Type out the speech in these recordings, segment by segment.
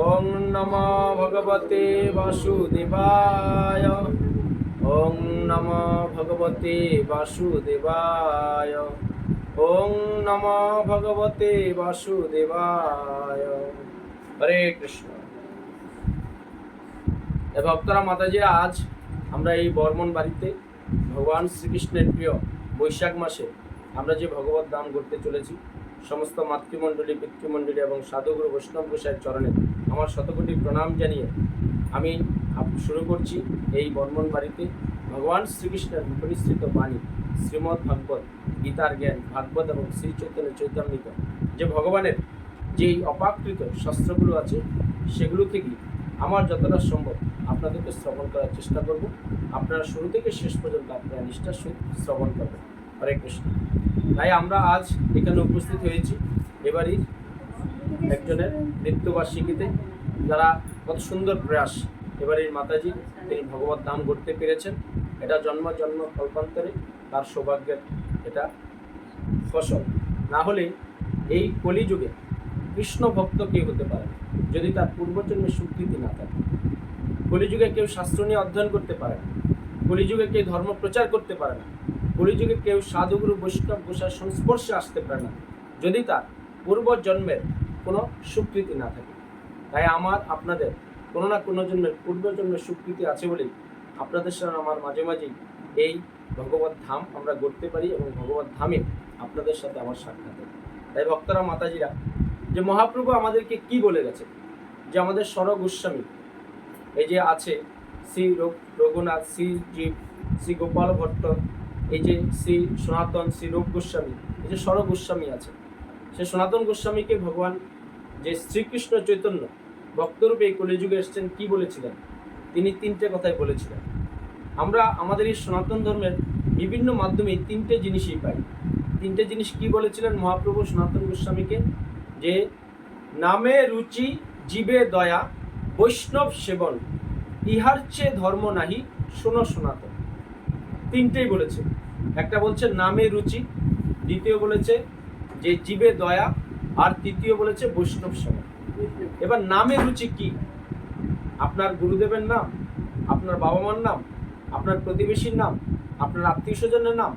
ওং নম ভগবতে বাসুদেবায় ওং নম ভগবতে বাসুদেবায় ওং নম ভগবতে বাসুদেবায় হরে কৃষ্ণ এ ভক্তরা মাতাজিরা আজ আমরা এই বর্মন বাড়িতে ভগবান শ্রীকৃষ্ণের প্রিয় বৈশাখ মাসে আমরা যে ভগবত দাম করতে চলেছি সমস্ত মাতৃমণ্ডলী, পিতৃমণ্ডলী এবং সাধুগুরু বৈষ্ণব গোসাইয়ের চরণে আমার শতকোটি প্রণাম জানিয়ে আমি শুরু করছি এই বর্মন বাড়িতে ভগবান শ্রীকৃষ্ণের উপনিশ্রিত বাণী, শ্রীমদ্ ভাগবত, গীতার জ্ঞান, ভাগবত এবং শ্রী চৈতন্য চৈতন্যিত যে ভগবানের যেই অপাকৃত শাস্ত্রগুলো আছে, সেগুলো থেকে আমার যতটা সম্ভব আপনাদেরকে শ্রবণ করার চেষ্টা করব। আপনারা শুরু থেকে শেষ পর্যন্ত আপনারা নিষ্ঠার সহিত শ্রবণ করবেন। হরে কৃষ্ণ। তাই আমরা আজ এখানে উপস্থিত হয়েছি এবারই একজনের মৃত্যুবার্ষিকীতে যারা কত সুন্দর প্রয়াস এবারের মাতাজি, তিনি ভগবত ধাম করতে পেরেছেন। এটা জন্ম জন্ম, কল্পান্তরে তার সৌভাগ্যের এটা ফসল। না হলে এই কলিযুগে কৃষ্ণ ভক্ত কেউ হতে পারে যদি তার পূর্বজন্মের স্বীকৃতি না থাকে। কলিযুগে কেউ শাস্ত্র নিয়ে অধ্যয়ন করতে পারে না, কলিযুগে কেউ ধর্ম প্রচার করতে পারে না। কলিযুগে কেউ সাধুগুরু বৈষ্ণব গোসার সংস্পর্শে আসতে পারে না, যদি তার পূর্ব জন্মের কোনো স্বীকৃতি না থাকে তাই আমার, আপনাদের কোনো না কোনো জন্মের পূর্বজন্মের স্বীকৃতি আছে বলেই আপনাদের সাথে আমার মাঝে মাঝেই এই ভগবত ধাম আমরা গড়তে পারি এবং ভগবত ধামে আপনাদের সাথে আমার সাক্ষাৎ। তাই ভক্তরা, মাতাজিরা, যে মহাপ্রভু আমাদেরকে কি বলে গেছে যে আমাদের স্বর গোস্বামী, এই যে আছে শ্রী রঘু- রঘুনাথ, শ্রী জীব, শ্রী গোপাল ভট্ট এই যে শ্রী সনাতন শ্রী রূপ গোস্বামী। এই যে স্বর গোস্বামী আছে, সে সনাতন গোস্বামীকে ভগবান যে শ্রীকৃষ্ণ চৈতন্য ভক্তরূপে এই কলিযুগে এসেছেন কি বলেছিলেন? তিনি তিনটে কথাই বলেছিলেন। আমরা আমাদের এই সনাতন ধর্মের বিভিন্ন মাধ্যমে তিনটে জিনিসই পাই। তিনটে জিনিস কি বলেছিলেন মহাপ্রভু সনাতন গোস্বামীকে? যে নামে রুচি, জীবে দয়া, বৈষ্ণব সেবন, ইহার চেয়ে ধর্ম নাহি, শোনো সনাতন। তিনটেই বলেছে। একটা বলছে নামে রুচি, দ্বিতীয় বলেছে যে জীবে দয়া, আর তৃতীয় বলেছে বৈষ্ণব সেবন এবার নামে রুচি কি? আপনার গুরুদেবের নাম, আপনার বাবা মার নাম, আপনার প্রতিবেশীর নাম, আপনার আত্মীয় স্বজনের নাম,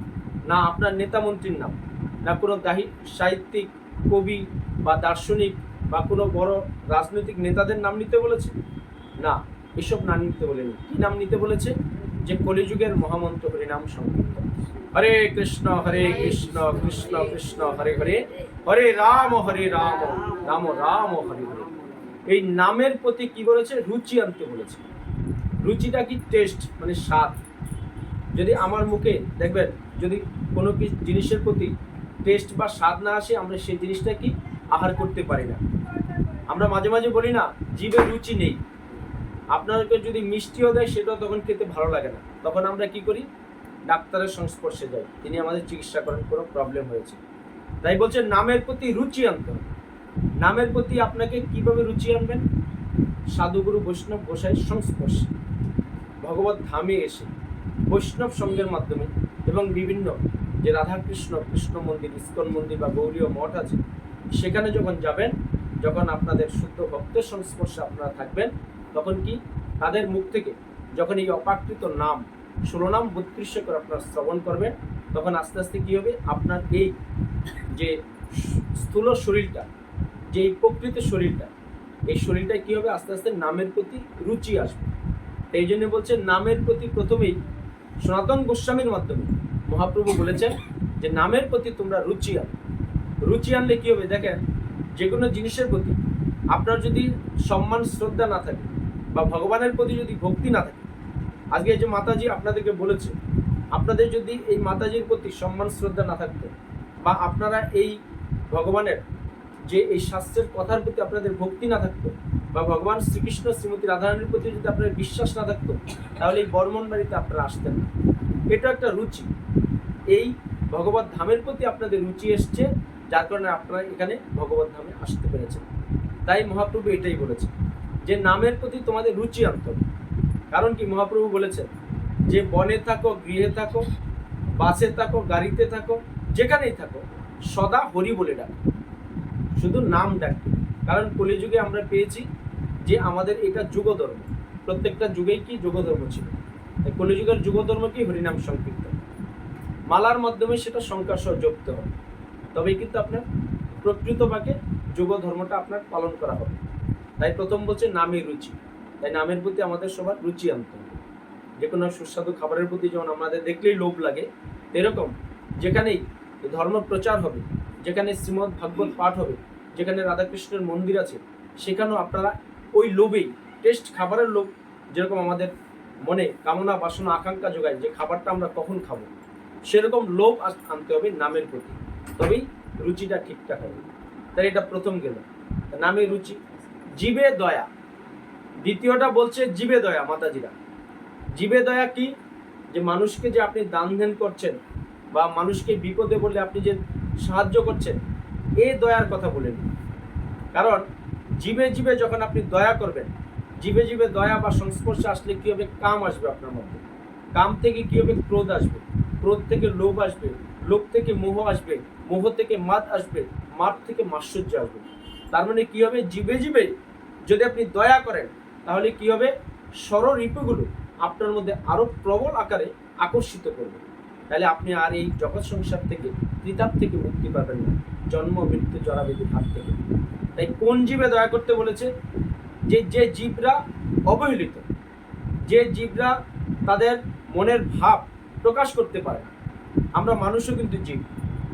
না আপনার নেতা মন্ত্রীর নাম? না কোনো দাহি, সাহিত্যিক, কবি বা দার্শনিক বা কোনো বড় রাজনৈতিক নেতাদের নাম নিতে বলেছে? না, এসব নাম নিতে বলেনি। কি নাম নিতে বলেছে? যে কলিযুগের মহামন্ত্র হরিনাম সংকীর্তন হরে কৃষ্ণ হরে কৃষ্ণ কৃষ্ণ কৃষ্ণ, হরে হরে। হরে রাম হরে রাম রাম রাম, হরে হরে। এই নামের প্রতি কি বলেছে? রুচি আনতে বলেছে। রুচিটা কি টেস্ট মানে স্বাদ। যদি আমার মুখে, দেখবেন, যদি কোনো কি জিনিসের প্রতি টেস্ট বা স্বাদ না আসে, আমরা সেই জিনিসটা কি আহার করতে পারি না। আমরা মাঝে মাঝে বলি না, জীবে রুচি নেই। আপনাকে যদি মিষ্টিও দেয়, সেটাও তখন খেতে ভালো লাগে না। তখন আমরা কি করি? ডাক্তারের সংস্পর্শে যাই তিনি আমাদের চিকিৎসা করেন, কোনো প্রবলেম হয়েছে। তাই বলছে, নামের প্রতি রুচি আনতে হবে। নামের প্রতি আপনাকে কীভাবে রুচি আনবেন? সাধুগুরু বৈষ্ণব গোসাইয়ের সংস্পর্শে। ভগবত ধামে এসে বৈষ্ণব সঙ্গের মাধ্যমে এবং বিভিন্ন যে রাধাকৃষ্ণ, কৃষ্ণ মন্দির, ইস্কন মন্দির বা গৌরীয় মঠ আছে, সেখানে যখন যাবেন, যখন আপনাদের শুদ্ধ ভক্তের সংস্পর্শে আপনারা থাকবেন, তখন কি? তাদের মুখ থেকে যখন এই অপাকৃত নাম ষোলো নাম বত্রিশে করে আপনারা শ্রবণ করবেন, তখন আস্তে আস্তে কী হবে? আপনার এই যে স্থূল শরীরটা, যে এই প্রকৃত শরীরটা, এই শরীরটা কী হবে? আস্তে আস্তে নামের প্রতি রুচি আসবে। এই জন্য বলছে নামের প্রতি প্রথমেই সনাতন গোস্বামীর মাধ্যমে মহাপ্রভু বলেছেন যে নামের প্রতি তোমরা রুচি আনো। রুচি আনলে কী হবে? দেখেন, যে কোনো জিনিসের প্রতি আপনার যদি সম্মান, শ্রদ্ধা না থাকে বা ভগবানের প্রতি যদি ভক্তি না থাকে আজকে যে মাতাজি আপনাদেরকে বলেছে, আপনাদের যদি এই মাতাজির প্রতি সম্মান, শ্রদ্ধা না থাকতো বা আপনারা এই ভগবানের যে এই শাস্ত্রের কথার প্রতি আপনাদের ভক্তি না থাকতো বা ভগবান শ্রীকৃষ্ণ, শ্রীমতী রাধারানীর প্রতি যদি আপনার বিশ্বাস না থাকতো, তাহলে এই বর্মন বাড়িতে আপনারা আসতেন না। এটা একটা রুচি। এই ভগবত ধামের প্রতি আপনাদের রুচি এসছে, যার কারণে আপনারা এখানে ভগবত ধামে আসতে পেরেছেন। তাই মহাপ্রভু এটাই বলেছে যে, নামের প্রতি তোমাদের রুচি আনতে হবে। কারণ কি মহাপ্রভু বলেছেন, যে বনে থাকো, গৃহে থাকো, বাসে থাকো, গাড়িতে থাকো, যেখানেই থাকো, সদা হরি বলে ডাকো। শুধু নাম ডাকবে কারণ কলিযুগে আমরা পেয়েছি যে আমাদের এটা যুগ ধর্ম প্রত্যেকটা যুগেই কি যুগ ধর্ম ছিল কলিযুগের যুগ ধর্ম কি হরিনাম সংকীর্তন। মালার মাধ্যমে সেটা সংখ্যা সহ যুক্ত হবে তবেই কিন্তু আপনার প্রকৃত বাকে যুগ ধর্মটা আপনার পালন করা হবে। তাই প্রথম বলছে নামে রুচি। তাই নামের প্রতি আমাদের সবার রুচি আনতে হবে। যে কোনো সুস্বাদু খাবারের প্রতি যেমন আমাদের দেখলেই লোভ লাগে, এরকম যেখানেই ধর্ম প্রচার হবে, যেখানে শ্রীমদ ভাগবত পাঠ হবে, যেখানে রাধাকৃষ্ণের মন্দির আছে, সেখানেও আপনারা ওই লোভেই, টেস্ট খাবারের লোভ যেরকম আমাদের মনে কামনা, বাসনা, আকাঙ্ক্ষা যোগায় যে খাবারটা আমরা কখন খাব, সেরকম লোভ আনতে হবে নামের প্রতি। তবেই রুচিটা ঠিকঠাক হবে। তাই এটা প্রথম গেল। নামে রুচি, জীবে দয়া। দ্বিতীয়টা বলছে জীবে দয়া, মাতাজিরা। জীবে দয়া কি? যে মানুষকে যে আপনি দান ধ্যান করছেন বা মানুষকে বিপদে বলে আপনি যে সাহায্য করছেন এই দয়ার কথা বলেন কারণ জীবে জীবে যখন আপনি দয়া করবেন, জীবে জীবে দয়া বা সংস্পর্শে আসলে কি হবে? কাম আসবে আপনার মধ্যে। কাম থেকে কি হবে? ক্রোধ আসবে। ক্রোধ থেকে লোভ আসবে। লোভ থেকে মোহ আসবে। মোহ থেকে মাদ আসবে। মাদ থেকে মাশ্চর্য আসবে। তার মানে কি হবে? জীবে জীবে যদি আপনি দয়া করেন তাহলে কি হবে? ষড়রিপুগুলো আপনার মধ্যে আরও প্রবল আকারে আকর্ষিত করবে। তাহলে আপনি আর এই জগৎ সংসার থেকে, ত্রিতাপ থেকে মুক্তি পাবেন না। জন্ম, মৃত্যু জরাবেদির হাত থেকে। তাই কোন জীবে দয়া করতে বলেছে? যে যে জীবরা অবহেলিত, যে জীবরা তাদের মনের ভাব প্রকাশ করতে পারে না। আমরা মানুষও কিন্তু জীব।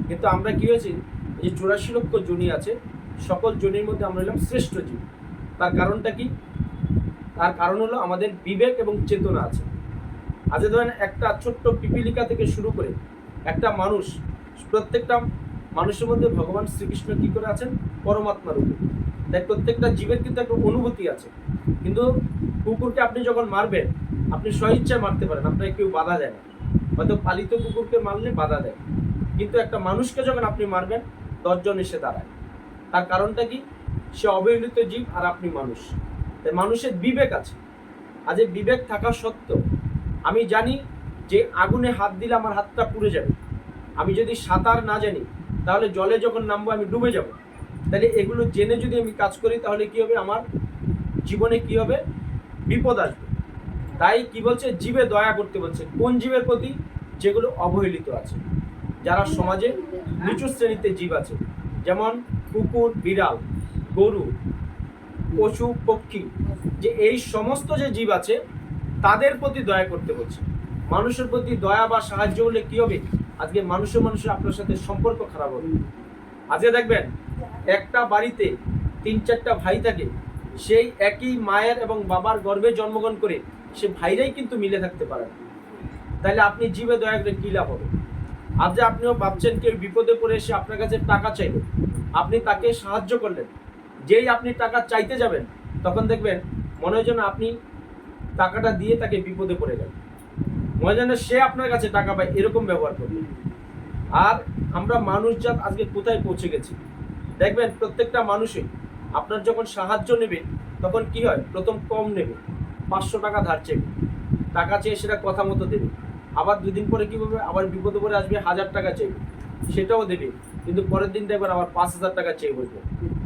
কিন্তু আমরা কি হয়েছি? যে চুরাশি লক্ষ জনি আছে, সকল জনির মধ্যে আমরা হলাম শ্রেষ্ঠ জীব। তার কারণটা কি? তার কারণ হলো আমাদের বিবেক এবং চেতনা আছে। আজ ধরেন একটা ছোট্ট পিপিলিকা থেকে শুরু করে একটা মানুষ, প্রত্যেকটা মানুষের মধ্যে ভগবান শ্রীকৃষ্ণ কী করে আছেন? পরমাত্মা রূপে তাই প্রত্যেকটা জীবের কিন্তু একটা অনুভূতি আছে। কিন্তু কুকুরকে আপনি যখন মারবেন, আপনি স্বইচ্ছায় মারতে পারেন, আপনাকে কেউ বাধা দেয় না। হয়তো পালিত কুকুরকে মারলে বাধা দেয়। কিন্তু একটা মানুষকে যখন আপনি মারবেন, দশজন এসে দাঁড়ায়। তার কারণটা কি? সে অবহেলিত জীব আর আপনি মানুষ। তাই মানুষের বিবেক আছে। আজ এই বিবেক থাকা সত্ত্বেও আমি জানি যে আগুনে হাত দিলে আমার হাতটা পুড়ে যাবে। আমি যদি সাঁতার না জানি, তাহলে জলে যখন নামবো আমি ডুবে যাব। তাহলে এগুলো জেনে যদি আমি কাজ করি, তাহলে কি হবে? আমার জীবনে কি হবে? বিপদ আসবে। তাই কি বলছে? জীবে দয়া করতে বলছে। কোন জীবের প্রতি? যেগুলো অবহেলিত আছে। যারা সমাজে নিচু শ্রেণীতে জীব আছে। যেমন কুকুর, বিড়াল, গরু পশু, পক্ষী, যে এই সমস্ত যে জীব আছে, তাদের প্রতি দয়া করতে বলছে। মানুষের প্রতি দয়া বা সাহায্য হলে কি হবে? আজকে মানুষের মানুষের আপনার সাথে সম্পর্ক খারাপ হবে। আজকে দেখবেন, একটা বাড়িতে তিন চারটা ভাই থাকে, সেই একই মায়ের এবং বাবার গর্ভে জন্মগ্রহণ করে সে ভাইরাই কিন্তু মিলে থাকতে পারে তাহলে আপনি জীবে দয়া করে কী লাভ হবে? আজ আপনিও ভাবছেন কেউ বিপদে পড়ে এসে আপনার কাছে টাকা চাইল। আপনি তাকে সাহায্য করলেন। যেই আপনি টাকা চাইতে যাবেন, তখন দেখবেন মনে হয় যেন আপনি টাকাটা দিয়ে তাকে বিপদে পড়ে গেলেন। মনে হয় যেন সে আপনার কাছে টাকা পায়, এরকম ব্যবহার করবে। আর আমরা মানুষজাত আজকে কোথায় পৌঁছে গেছি? দেখবেন প্রত্যেকটা মানুষই আপনার যখন সাহায্য নেবে, তখন কি হয়? প্রথম কম নেবে, পাঁচশো টাকা ধার চেয়ে। টাকা চেয়ে সেটা কথা মতো দেবে। আবার দুদিন পরে কি করবে আবার বিপদে পরে আসবে, হাজার টাকা চেয়ে। সেটাও দেবে। কিন্তু পরের দিন দেখবেন আবার পাঁচ হাজার টাকা চেয়ে বসবে।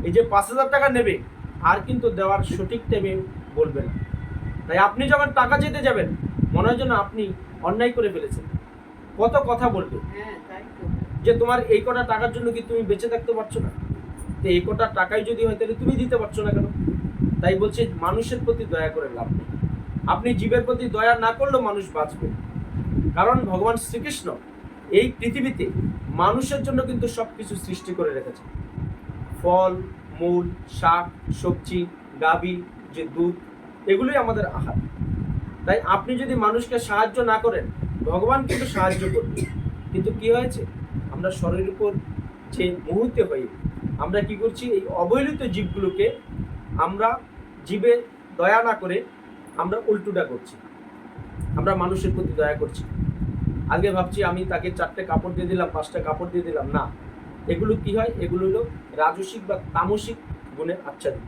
এই যে পাঁচ হাজার টাকা নেবে আর কিন্তু দেওয়ার সঠিক টাইমে বলবে না। তাই আপনি যখন টাকা চেতে যাবেন মনে হয় যেন আপনি অন্যায় করে ফেলেছেন। কত কথা বলবে? হ্যাঁ যে তোমার এই কটা টাকার জন্য কি তুমি বেঁচে থাকতে পারছ না? তো এই কটা টাকাই যদি হয় তাহলে তুমি দিতে পারছ না কেন? তাই বলছে মানুষের প্রতি দয়া করে লাভ নেই। আপনি জীবের প্রতি দয়া না করলেও মানুষ বাঁচবে। কারণ ভগবান শ্রীকৃষ্ণ এই পৃথিবীতে মানুষের জন্য কিন্তু সব কিছু সৃষ্টি করে রেখেছে ফল, মূল, শাক, সবজি, গাবি, যে দুধ, এগুলোই আমাদের আহার। তাই আপনি যদি মানুষকে সাহায্য না করেন, ভগবান কিন্তু সাহায্য করবে। কিন্তু কি হয়েছে? আমরা শরীরের উপর যে মুহূর্তে হই আমরা কি করছি? এই অবহেলিত জীবগুলোকে আমরা জীবে দয়া না করে আমরা উল্টোটা করছি। আমরা মানুষের প্রতি দয়া করছি। আগে ভাবছি আমি তাকে চারটে কাপড় দিয়ে দিলাম, পাঁচটা কাপড় দিয়ে দিলাম, না। এগুলো কি হয়? এগুলো হলো রাজসিক বা তামসিক গুণে আচ্ছাদিত।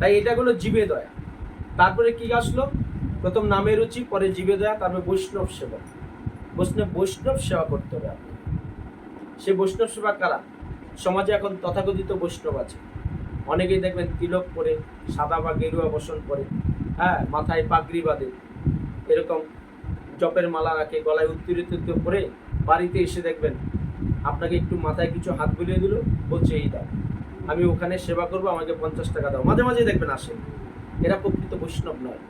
তাই এটা হলো জীবে দয়া। তারপরে কি আসলো? প্রথম নামে রুচি, পরে জীবে দয়া, তারপরে বৈষ্ণব সেবা। বৈষ্ণব বৈষ্ণব সেবা করতে হবে সে বৈষ্ণব সেবা কারা? সমাজে এখন তথাকথিত বৈষ্ণব আছে। অনেকেই দেখবেন তিলক করে সাদা বা গেরুয়া বসন পরে হ্যাঁ মাথায় পাগড়ি বাঁধে। এরকম জপের মালা রাখে, গলায় উত্তীরিত করে বাড়িতে এসে দেখবেন আপনাকে একটু মাথায় কিছু হাত বুলিয়ে দিল, বলছে, এই দাও, আমি ওখানে সেবা করব, আমাকে পঞ্চাশ টাকা দাও। মাঝে মাঝে দেখবেন আসে। এরা প্রকৃত বৈষ্ণব নয়।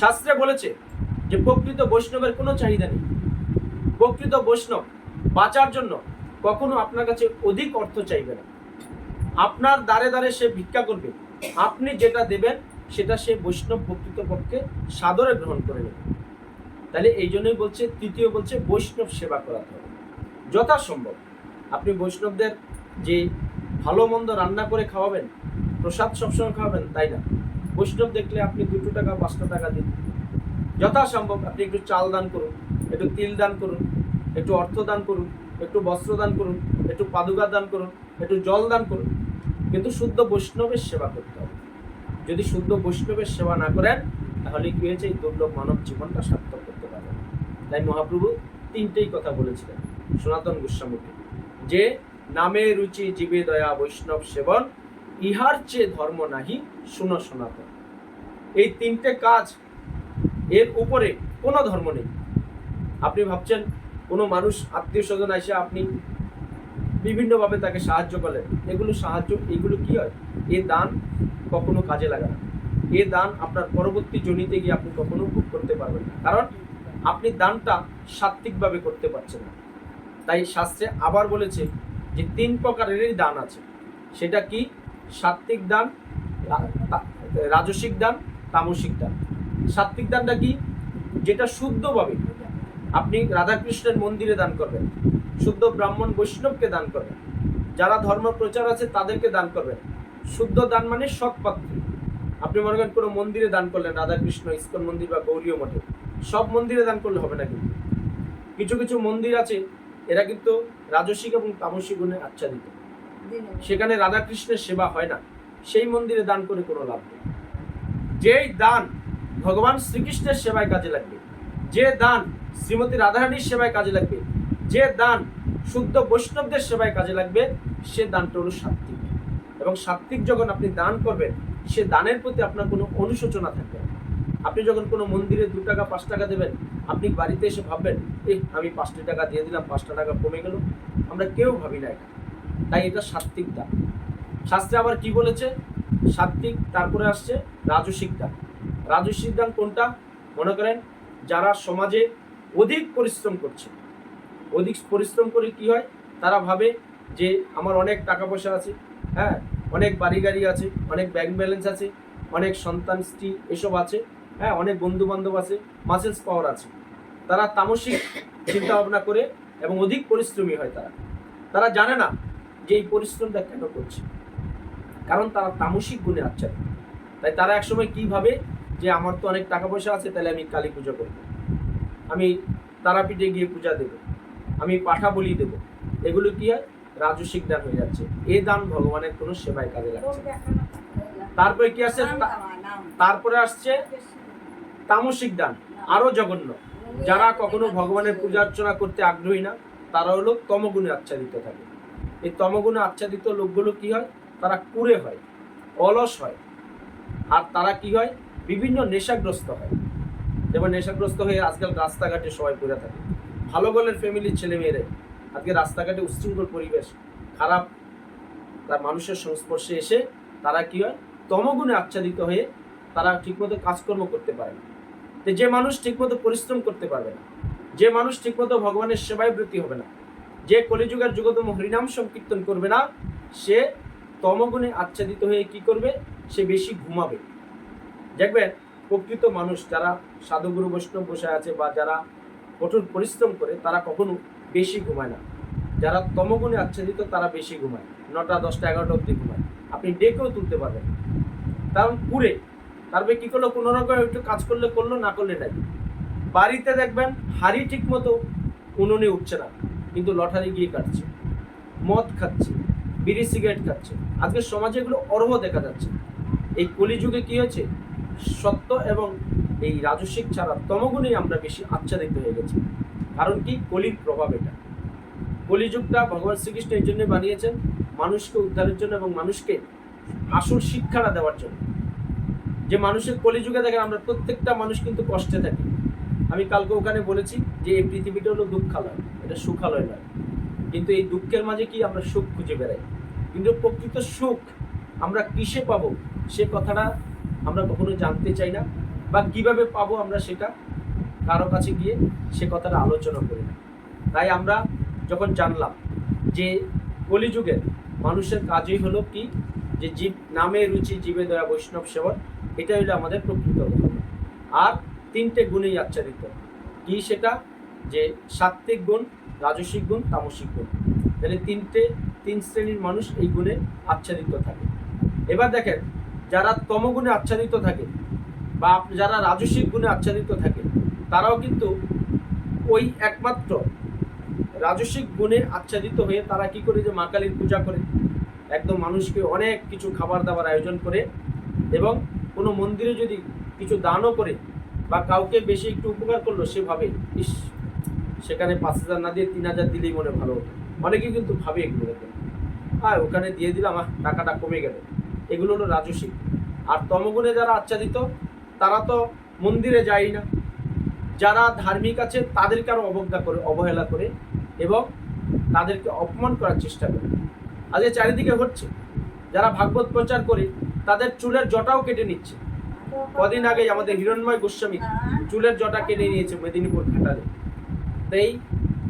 শাস্ত্রে বলেছে যে, প্রকৃত বৈষ্ণবের কোনো চাহিদা নেই। প্রকৃত বৈষ্ণব বাঁচার জন্য কখনো আপনার কাছে অধিক অর্থ চাইবে না। আপনার দ্বারে দ্বারে সে ভিক্ষা করবে। আপনি যেটা দেবেন, সেটা সে বৈষ্ণব প্রকৃত পক্ষে সাদরে গ্রহণ করে নেবে। তাহলে এই জন্যই বলছে, তৃতীয় বলছে, বৈষ্ণব সেবা করাতে হবে যথাসম্ভব। আপনি বৈষ্ণবদের যে ভালো মন্দ রান্না করে খাওয়াবেন, প্রসাদ সবসময় খাওয়াবেন, তাই না? বৈষ্ণব দেখলে আপনি দুটো টাকা, পাঁচটা টাকা দিন। যথাসম্ভব আপনি একটু চাল দান করুন, একটু তিল দান করুন, একটু অর্থ দান করুন, একটু বস্ত্র দান করুন, একটু পাদুকা দান করুন, একটু জল দান করুন। কিন্তু শুদ্ধ বৈষ্ণবের সেবা করতে হবে। যদি শুদ্ধ বৈষ্ণবের সেবা না করেন, তাহলে কি হয়েছে? এই দুর্লভ মানব জীবনটা সার্থক করতে পারবে তাই মহাপ্রভু তিনটেই কথা বলেছিলেন। সনাতন গোস্বামীকে। যে নামে রুচি জীবে দয়া বৈষ্ণব সেবন, ইহার চেয়ে ধর্ম নাহি, শুন সনাতন। এই তিনটে কাজ এর উপরে কোনো ধর্ম নেই। আপনি ভাবছেন, কোনো মানুষ আত্মীয় স্বজন এসে আপনি বিভিন্নভাবে তাকে সাহায্য করেন এগুলো সাহায্য, এগুলো কি হয়? এ দান কখনো কাজে লাগে না। এ দান আপনার পরবর্তী জনিতে গিয়ে আপনি কখনো ভোগ করতে পারবেন না। কারণ আপনি দানটা সাত্ত্বিকভাবে করতে পারছেন না। তাই শাস্ত্রে আবার বলেছে যে তিন প্রকারেরই দান আছে। সেটা কি? সাত্ত্বিক দান রাজসিক দান, তামসিক দান। সাত্ত্বিক দানটা কি? যেটা শুদ্ধভাবে আপনি রাধাকৃষ্ণের মন্দিরে দান করবেন, শুদ্ধ ব্রাহ্মণ বৈষ্ণবকে দান করবেন, যারা ধর্ম প্রচার আছে তাদেরকে দান করবেন। শুদ্ধ দান মানে সৎ পাত্রে আপনি মনে করেন কোনো মন্দিরে দান করলেন, রাধাকৃষ্ণ, ইস্কন মন্দির বা গৌরীয় মঠে, সব মন্দিরে দান করলে হবে না কিন্তু। কিছু কিছু মন্দির আছে এরা কিন্তু রাজস্বিক এবং তামসিক গুণে আচ্ছাদিত। সেখানে রাধাকৃষ্ণের সেবা হয় না। সেই মন্দিরে দান করে কোনো লাভ নেই। যেই দান ভগবান শ্রীকৃষ্ণের সেবায় কাজে লাগবে যে দান শ্রীমতী রাধারানীর সেবায় কাজে লাগবে যে দান শুদ্ধ বৈষ্ণবদের সেবায় কাজে লাগবে সে দানটা হলো সাত্বিক এবং সাত্বিক যখন আপনি দান করবেন সে দানের প্রতি আপনার কোনো অনুশোচনা থাকবে আপনি যখন কোনো মন্দিরে দু টাকা, পাঁচ টাকা দেবেন, আপনি বাড়িতে এসে ভাববেন এই আমি পাঁচটি টাকা দিয়ে দিলাম, পাঁচটা টাকা কমে গেল। আমরা কেউ ভাবি না এটা। তাই এটা সাত্বিক দান। শাস্ত্রে আবার কি বলেছে? সাত্বিক তারপরে আসছে রাজসিক দান। রাজসিক দান কোনটা? মনে করেন, যারা সমাজে অধিক পরিশ্রম করছে, অধিক পরিশ্রম করে কি হয়? তারা ভাবে যে, আমার অনেক টাকা পয়সা আছে হ্যাঁ অনেক বাড়ি গাড়ি আছে, অনেক ব্যাংক ব্যালেন্স আছে, অনেক সন্তান স্ত্রী এসব আছে। হ্যাঁ অনেক বন্ধু বান্ধব আছে মাসেলস পাওয়ার আছে। তারা তামসিক চিন্তা ভাবনা করে এবং অধিক পরিশ্রমী হয় তারা। তারা জানে না যে এই পরিশ্রমটা কেন করছে। কারণ তারা তামসিক গুণে আচ্ছা তাই তারা একসময় কি ভাবে যে আমার তো অনেক টাকা পয়সা আছে তাহলে আমি কালী পুজো করব। আমি তারাপীঠে গিয়ে পূজা দেব। আমি পাঠা বলি দেব। এগুলো কি হয়? রাজসিক দান হয়ে যাচ্ছে। এ দান ভগবানের কোনো সেবায় কাজে লাগছে। তারপরে কি আসছে? তারপরে আসছে তামসিক দান আরও জঘন্য। যারা কখনো ভগবানের পূজা অর্চনা করতে আগ্রহী না, তারা হলো তমগুণে আচ্ছাদিত থাকে। এই তমগুণে আচ্ছাদিত লোকগুলো কি হয়? তারা কুড়ে হয়, অলস হয়। আর তারা কি হয়? বিভিন্ন নেশাগ্রস্ত হয়। যেমন নেশাগ্রস্ত হয়ে আজকাল রাস্তাঘাটে সবাই পড়ে থাকে। ভালো গলের ফ্যামিলির ছেলে মেয়েরা আজকে রাস্তাঘাটে উশৃঙ্খল পরিবেশ, খারাপ তার মানুষের সংস্পর্শে এসে তারা কি হয়? তমগুণে আচ্ছাদিত হয়ে তারা ঠিকমতো কাজকর্ম করতে পারে না। যে মানুষ ঠিকমতো পরিশ্রম করতে পারবে না, যে মানুষ ঠিকমতো ভগবানের সেবায় বৃত্তি হবে না, যে কলিযুগের যুগতম হরিনাম সংকীর্তন করবে না, সে তমগুণে আচ্ছাদিত হয়ে কি করবে? সে বেশি ঘুমাবে। দেখবেন, প্রকৃত মানুষ যারা সাধুগুরু বৈষ্ণব বসে আছে বা যারা কঠোর পরিশ্রম করে, তারা কখনো বেশি ঘুমায় না। যারা তমগুণে আচ্ছাদিত, তারা বেশি ঘুমায়। নটা, দশটা, এগারোটা অবধি ঘুমায়। আপনি ডেকেও তুলতে পারবেন কারণ পুরে তারপরে কি করল? কোনো রকম একটু কাজ করলে করল, না করলে নাই। বাড়িতে দেখবেন হাড়ি ঠিক মতো উনুনে উঠছে না, কিন্তু লটারি গিয়ে কাটছে। মদ খাচ্ছে, বিড়ি সিগারেট খাচ্ছে। আজকে সমাজে এগুলো অরহ দেখা যাচ্ছে। এই কলিযুগে কি হয়েছে? সত্য এবং এই রাজস্বিক ছাড়া তমগুণেই আমরা বেশি আচ্ছাদিত হয়ে গেছি। কারণ কি? কলির প্রভাব এটা। কলিযুগটা ভগবান শ্রীকৃষ্ণ এই জন্য বানিয়েছেন, মানুষকে উদ্ধারের জন্য এবং মানুষকে আসল শিক্ষাটা দেওয়ার জন্য। যে মানুষের কলিযুগে দেখেন আমরা প্রত্যেকটা মানুষ কিন্তু কষ্টে থাকি। আমি কালকে ওখানে বলেছি যে এই পৃথিবীটা হলো দুঃখালয়, এটা সুখালয় নয়। কিন্তু এই দুঃখের মাঝে কি আমরা সুখ খুঁজে বেড়াই? কিন্তু প্রকৃত সুখ আমরা কিসে পাবো? সে কথাটা আমরা কখনো জানতে চাই না। বা কীভাবে পাবো আমরা সেটা কারও কাছে গিয়ে সে কথাটা আলোচনা করি না। তাই আমরা যখন জানলাম যে কলিযুগের মানুষের কাজই হলো কি? যে জীব, নামে রুচি জীবে দয়া, বৈষ্ণব সেবন এটা হলো আমাদের প্রকৃত ধর্ম আর তিনটে গুণেই আচ্ছাদিত কি সেটা? যে সাত্ত্বিক গুণ, রাজসিক গুণ, তামসিক গুণ। তাহলে তিনটে, তিন শ্রেণির মানুষ এই গুণে আচ্ছাদিত থাকে। এবার দেখেন, যারা তমগুণে আচ্ছাদিত থাকে বা যারা রাজসিক গুণে আচ্ছাদিত থাকে, তারাও কিন্তু ওই একমাত্র রাজসিক গুণে আচ্ছাদিত হয়ে তারা কি করে যে মা কালীর পূজা করে। একদম মানুষকে অনেক কিছু খাবার দাবার আয়োজন করে এবং কোনো মন্দিরে যদি কিছু দানও করে বা কাউকে বেশি একটু উপকার করল সে ভাবে ইস সেখানে পাঁচ হাজার না দিয়ে তিন হাজার দিলেই মনে ভালো হতো। অনেকেই কিন্তু ভাবে এগুলো হ্যাঁ ওখানে দিয়ে দিলাম আহ, টাকাটা কমে গেল। এগুলো হলো রাজসিক। আর তমগুণে যারা আচ্ছাদিত তারা তো মন্দিরে যায় না। যারা ধার্মিক আছে তাদেরকে আরও অবজ্ঞা করে অবহেলা করে এবং তাদেরকে অপমান করার চেষ্টা করে। আজকে চারিদিকে হচ্ছে যারা ভাগবত প্রচার করে তাদের চুলের জটাও কেটে নিচ্ছে। কদিন আগে আমাদের হিরণময় গোস্বামী চুলের জটা কেটে নিয়েছে মেদিনীপুর ঘাটালে। তাই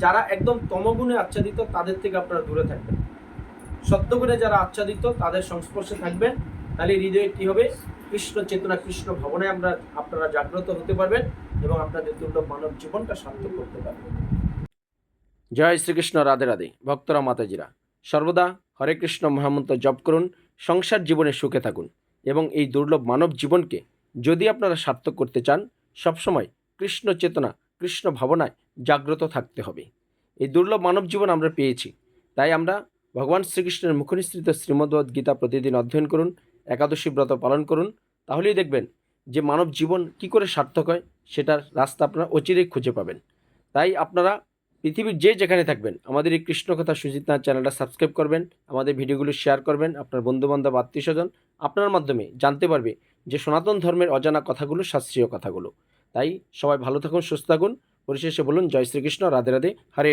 যারা একদম তমগুণে আচ্ছাদিত, তাদের থেকে আপনারা দূরে থাকবেন। সত্যগুণে যারা আচ্ছাদিত, তাদের সংস্পর্শে থাকবেন। তাহলে হৃদয়ে কি হবে? কৃষ্ণ চেতনা, কৃষ্ণ ভবনে আমরা, আপনারা জাগ্রত হতে পারবেন এবং আপনাদের দুর্লভ মানব জীবনটা সার্থক করতে পারবেন। জয় শ্রীকৃষ্ণ, রাধে রাধে। ভক্তরা, মাতাজিরা, সর্বদা হরে কৃষ্ণ মহামন্ত্র জপ করুন। সংসার জীবনে সুখে থাকুন এবং এই দুর্লভ মানব জীবনকে যদি আপনারা সার্থক করতে চান, সবসময় কৃষ্ণ চেতনা, কৃষ্ণ ভাবনায় জাগ্রত থাকতে হবে। এই দুর্লভ মানব জীবন আমরা পেয়েছি। তাই আমরা ভগবান শ্রীকৃষ্ণের মুখনিসৃত শ্রীমদ্ভগবদ গীতা প্রতিদিন অধ্যয়ন করুন, একাদশী ব্রত পালন করুন, তাহলেই দেখবেন যে মানব জীবন কি করে সার্থক হয়, সেটার রাস্তা আপনারা অচিরেই খুঁজে পাবেন। তাই আপনারা পৃথিবীর যে যেখানে থাকবেন, আমাদের এই কৃষ্ণ কথা সুজিত নাথ চ্যানেলটা সাবস্ক্রাইব করবেন, আমাদের ভিডিওগুলো শেয়ার করবেন, আপনার বন্ধুবান্ধব আত্মীয় স্বজন আপনার মাধ্যমে জানতে পারবে যে সনাতন ধর্মের অজানা কথাগুলো, শাস্ত্রীয় কথাগুলো। তাই সবাই ভালো থাকুন, সুস্থ থাকুন। পরিশেষে বলুন, জয় শ্রীকৃষ্ণ, রাধে রাধে, হরে